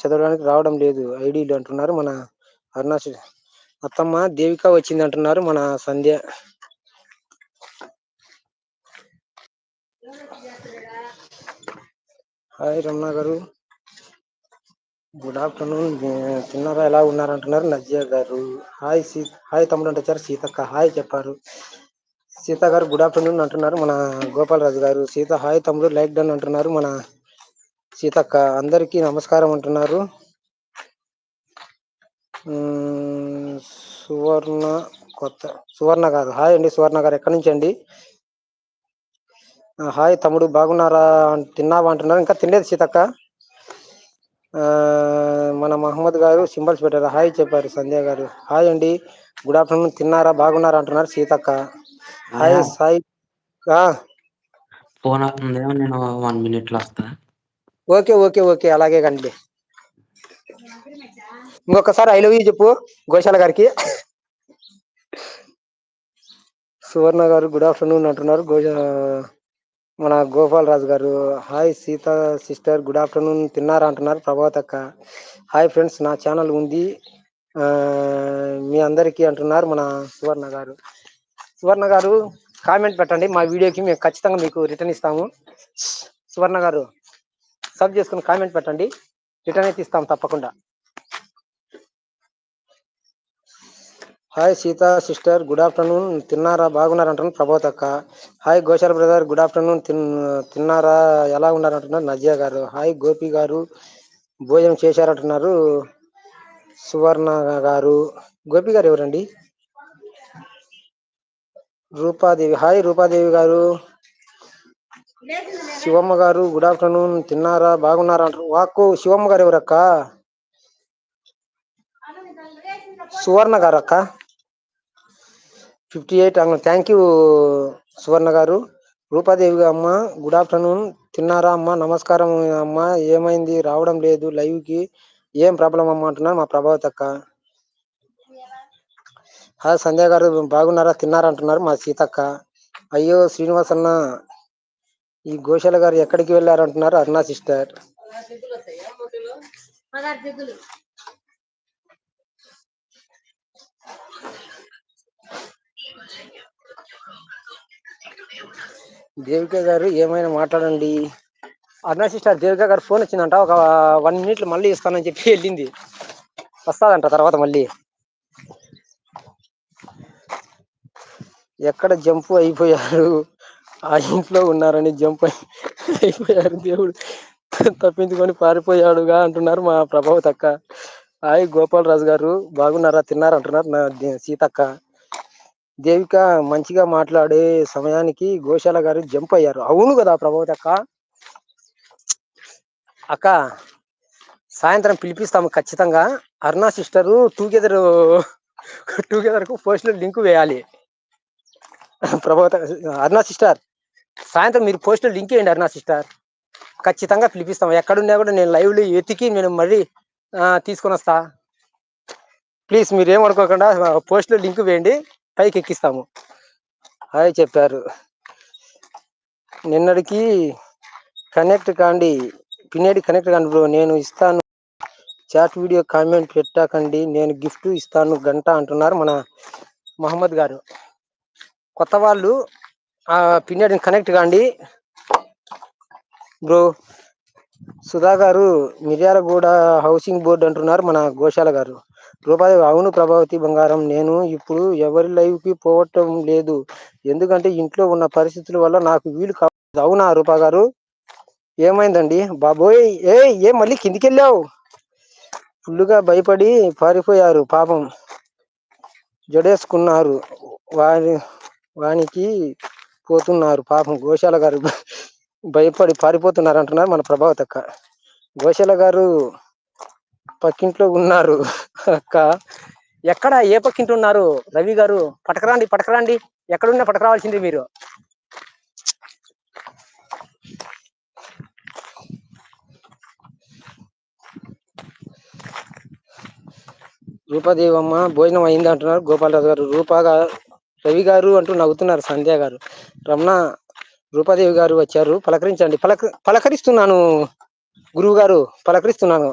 చదవడానికి రావడం లేదు. ఐడీలు అంటున్నారు మన అరుణాచ అత్తమ్మ దేవిక వచ్చింది అంటున్నారు మన Sandhya. Hi Ramana garu. Good afternoon. తిన్నారా? ఎలా ఉన్నారు? అంటున్నారు నజ్జా గారు. హాయ్ సీ హాయ్ తమ్ముడు అంటారు సీతక్క. హాయ్ చెప్పారు. సీత గారు గుడ్ ఆఫ్టర్నూన్ అంటున్నారు మన గోపాలరాజు గారు. సీత హాయ్ తమ్ముడు. లైక్ డన్ అంటున్నారు మన సీతక్క అందరికీ నమస్కారం అంటున్నారు. సువర్ణ కొత్త సువర్ణ గారు హాయ్ అండి సువర్ణ గారు. ఎక్కడి నుంచి అండి? హాయ్ తమ్ముడు బాగున్నారా? తిన్నావా అంటున్నారు. ఇంకా తినలేదు సీతక్క. మన మహమ్మద్ గారు సింబల్స్ పెట్టారు. హాయ్ చెప్పారు సంధ్య గారు. హాయ్ అండి. Good afternoon. తిన్నారా బాగున్నారా అంటున్నారు సీతక్క. హాయ్ సాయి. ఫోన్ నేను వన్ మినిట్లో వస్తా. Okay okay okay. అలాగే కండి. ఇంకొకసారి ఐ లవ్ యూ చెప్పు గోశాల గారికి. సువర్ణ గారు గుడ్ ఆఫ్టర్నూన్ అంటున్నారు. గోజ మన Gopal Raju garu hi Seetha sister good afternoon తిన్నారా? అంటున్నారు. ప్రభాత్ అక్క హాయ్ ఫ్రెండ్స్ నా ఛానల్ ఉంది. మీ అందరికీ అంటున్నారు మన సువర్ణ గారు. సువర్ణ గారు కామెంట్ పెట్టండి. మా వీడియోకి మేము ఖచ్చితంగా మీకు రిటర్న్ ఇస్తాము. సువర్ణ గారు సబ్ చేసుకుని కామెంట్ పెట్టండి. రిటర్న్ అయితే ఇస్తాం తప్పకుండా. Hi Seetha sister good afternoon తిన్నారా? బాగున్నారు అంటున్నాను ప్రభాత్ అక్క. హాయ్ గోశాల బ్రదర్ గుడ్ ఆఫ్టర్నూన్ తిన్ తిన్నారా? ఎలా ఉన్నారు అంటున్నారు నజియా గారు? హాయ్ గోపి గారు భోజనం చేశారంటున్నారు సువర్ణ గారు. గోపి గారు ఎవరండి? రూపాదేవి. హాయ్ రూపాదేవి గారు. శివమ్మ గారు గుడ్ ఆఫ్టర్నూన్. తిన్నారా? బాగున్నారా అంటారు. వాక్కు శివమ్మ గారు ఎవరక్క? సువర్ణ గారు అక్క fifty eight thank you Suvarna garu. Rupadevi అమ్మ గుడ్ ఆఫ్టర్నూన్. తిన్నారా అమ్మ? నమస్కారం అమ్మ. ఏమైంది? రావడం లేదు. లైవ్కి ఏం ప్రాబ్లం అమ్మ అంటున్నారు మా ప్రభావత్ అక్క. హాయ్ సంధ్య గారు బాగున్నారా? తిన్నారా అంటున్నారు మా సీతక్క. అయ్యో శ్రీనివాస్ అన్న ఈ గోశాల గారు ఎక్కడికి వెళ్ళారు అంటున్నారు అరుణా సిస్టర్. దేవిక గారు ఏమైనా మాట్లాడండి? అరుణా సిస్టర్ దేవిక గారు ఫోన్ వచ్చిందంట. ఒక వన్ మినిట్లో మళ్ళీ ఇస్తానని చెప్పి వెళ్ళింది. వస్తాదంట తర్వాత మళ్ళీ. ఎక్కడ జంపు అయిపోయారు? ఆ ఇంట్లో ఉన్నారని జంప్ అయిపోయారు దేవుడు. తప్పించుకొని పారిపోయాడుగా అంటున్నారు మా ప్రభావత్ అక్క. హాయ్ గోపాల్ రాజు గారు. బాగున్నారా? తిన్నారా? అంటున్నారు నా సీతక్క. దేవిక మంచిగా మాట్లాడే సమయానికి గోశాల గారు జంప్ అయ్యారు. అవును కదా ప్రభావత్ అక్క? అక్క సాయంత్రం పిలిపిస్తాము ఖచ్చితంగా. అరుణా సిస్టరు టూగెదర్ టూగెదర్కు కు పోస్ట్ లింక్ వేయాలి. ప్రభావత అరుణా సిస్టర్. సాయంత్రం మీరు పోస్ట్ లింక్ వేయండి అరుణా సిస్టర్. ఖచ్చితంగా పిలిపిస్తాం. ఎక్కడున్నా కూడా నేను లైవ్లో ఎతికి నేను మళ్ళీ తీసుకొని వస్తా. ప్లీజ్ మీరు ఏమనుకోకుండా పోస్ట్లో లింక్ వేయండి పైకి ఎక్కిస్తాము. హాయ్ చెప్పారు. నిన్నటికి కనెక్ట్ కాండి పినేడి కనెక్ట్ కాండి బ్రో నేను ఇస్తాను. చాట్ వీడియో కామెంట్ పెట్టకండి నేను గిఫ్ట్ ఇస్తాను గంట అంటున్నారు మన మహమ్మద్ గారు. కొత్త వాళ్ళు పిన్నడిని కనెక్ట్ కాండి. బ్రో సుధా గారు మిర్యాలగూడ హౌసింగ్ బోర్డు అంటున్నారు మన గోశాల గారు. రూపాయి అవును ప్రభావతి బంగారం నేను ఇప్పుడు ఎవరి లైవ్కి పోవటం లేదు. ఎందుకంటే ఇంట్లో ఉన్న పరిస్థితుల వల్ల నాకు వీలు కాదు అవునా రూపా గారు? ఏమైందండి? బాబోయ్ ఏ ఏం మళ్ళీ కిందికి వెళ్ళావు ఫుల్లుగా భయపడి పారిపోయారు పాపం. జడేసుకున్నారు. వాని వానికి పోతున్నారు. పాపం గోశాల గారు భయపడి పారిపోతున్నారు అంటున్నారు మన ప్రభావత్ అక్క. గోశాల గారు పక్కింట్లో ఉన్నారు. అక్క ఎక్కడ? ఏ పక్కింట్లో ఉన్నారు? రవి గారు పటకరాండి పటకరాండి. ఎక్కడున్నా పటకరావాల్సింది మీరు. రూపాదేవమ్మ భోజనం అయింది అంటున్నారు గోపాలరాజు గారు రూపాగా రవి గారు అంటూ నవ్వుతున్నారు సంధ్య గారు. రమణ రూపాదేవి గారు వచ్చారు. పలకరించండి. పలక పలకరిస్తున్నాను గురువు గారు. పలకరిస్తున్నాను.